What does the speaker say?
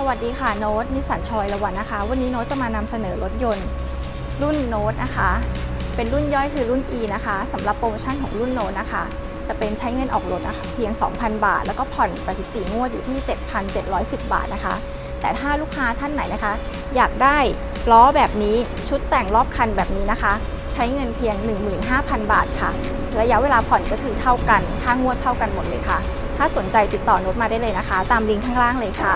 สวัสดีค่ะโน้ตนิสันชอยละวันนะคะ วันนี้โน้ตจะมานำเสนอรถยนต์ รุ่นโน้ตนะคะ เป็นรุ่นย่อยคือรุ่น E นะคะสำหรับโปรโมชั่นของรุ่นโน้ตนะคะ จะเป็นใช้เงินออกรถนะคะเพียง 2,000 บาท แล้วก็ผ่อน 84 งวดอยู่ที่ 7,710 บาทนะคะ แต่ถ้าลูกค้าท่านไหนนะคะ อยากได้ล้อแบบนี้ชุดแต่งรอบคันแบบนี้นะคะ ใช้เงินเพียง 15,000 บาทค่ะ ระยะเวลาผ่อนก็คือเท่ากันค่างวดเท่ากันหมดเลยค่ะ ถ้าสนใจติดต่อนุชมาได้เลยนะคะ ตามลิงก์ข้างล่างเลยค่ะ